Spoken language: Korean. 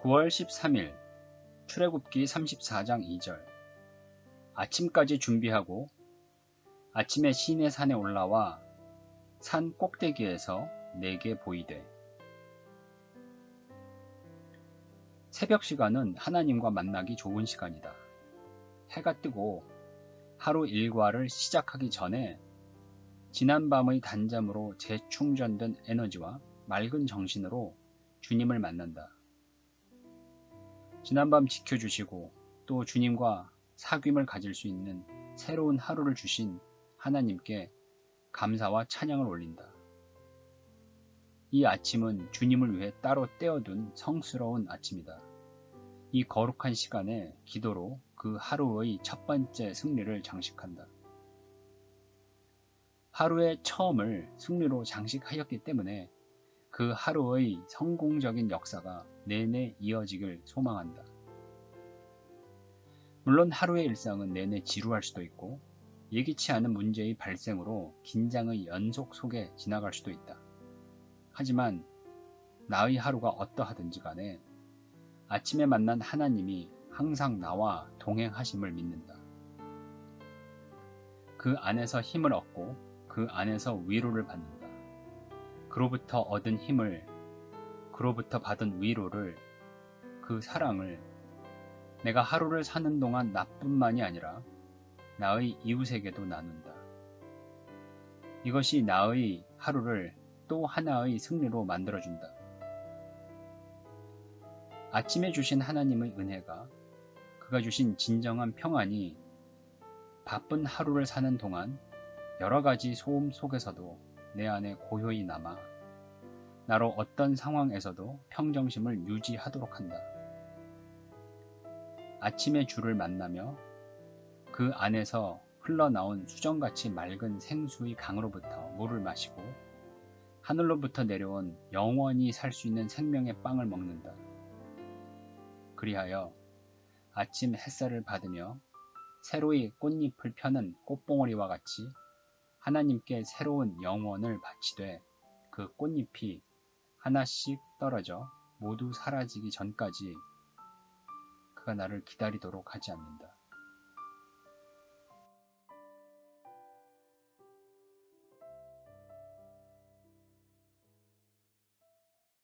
9월 13일 출애굽기 34장 2절 아침까지 준비하고 아침에 시내 산에 올라와 산 꼭대기에서 내게 보이되 새벽 시간은 하나님과 만나기 좋은 시간이다. 해가 뜨고 하루 일과를 시작하기 전에 지난 밤의 단잠으로 재충전된 에너지와 맑은 정신으로 주님을 만난다. 지난밤 지켜주시고 또 주님과 사귐을 가질 수 있는 새로운 하루를 주신 하나님께 감사와 찬양을 올린다. 이 아침은 주님을 위해 따로 떼어둔 성스러운 아침이다. 이 거룩한 시간에 기도로 그 하루의 첫 번째 승리를 장식한다. 하루의 처음을 승리로 장식하였기 때문에 그 하루의 성공적인 역사가 내내 이어지길 소망한다. 물론 하루의 일상은 내내 지루할 수도 있고 예기치 않은 문제의 발생으로 긴장의 연속 속에 지나갈 수도 있다. 하지만 나의 하루가 어떠하든지 간에 아침에 만난 하나님이 항상 나와 동행하심을 믿는다. 그 안에서 힘을 얻고 그 안에서 위로를 받는다. 그로부터 얻은 힘을, 그로부터 받은 위로를, 그 사랑을 내가 하루를 사는 동안 나뿐만이 아니라 나의 이웃에게도 나눈다. 이것이 나의 하루를 또 하나의 승리로 만들어준다. 아침에 주신 하나님의 은혜가 그가 주신 진정한 평안이 바쁜 하루를 사는 동안 여러 가지 소음 속에서도 내 안에 고요히 남아 나로 어떤 상황에서도 평정심을 유지하도록 한다. 아침의 주를 만나며 그 안에서 흘러나온 수정같이 맑은 생수의 강으로부터 물을 마시고 하늘로부터 내려온 영원히 살 수 있는 생명의 빵을 먹는다. 그리하여 아침 햇살을 받으며 새로이 꽃잎을 펴는 꽃봉오리와 같이 하나님께 새로운 영혼을 바치되 그 꽃잎이 하나씩 떨어져 모두 사라지기 전까지 그가 나를 기다리도록 하지 않는다.